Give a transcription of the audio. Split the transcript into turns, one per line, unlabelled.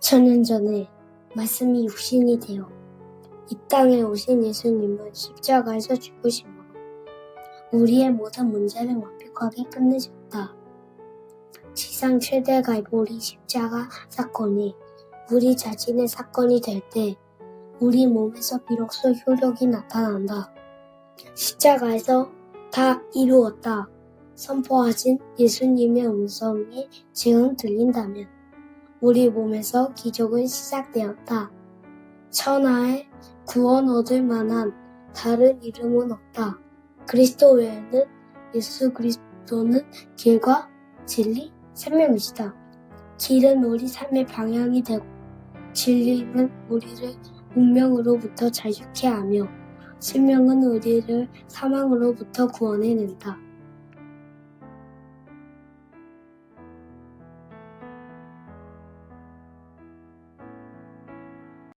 2000년 전에 말씀이 육신이 되어 이 땅에 오신 예수님은 십자가에서 죽으심으로 우리의 모든 문제를 완벽하게 끝내셨다. 지상 최대 갈보리 십자가 사건이 우리 자신의 사건이 될 때 우리 몸에서 비로소 효력이 나타난다. 십자가에서 다 이루었다. 선포하신 예수님의 음성이 지금 들린다면 우리 몸에서 기적은 시작되었다. 천하에 구원 얻을 만한 다른 이름은 없다. 그리스도 외에는 예수 그리스도는 길과 진리, 생명이시다. 길은 우리 삶의 방향이 되고 진리는 우리를 운명으로부터 자유케 하며 생명은 우리를 사망으로부터 구원해낸다.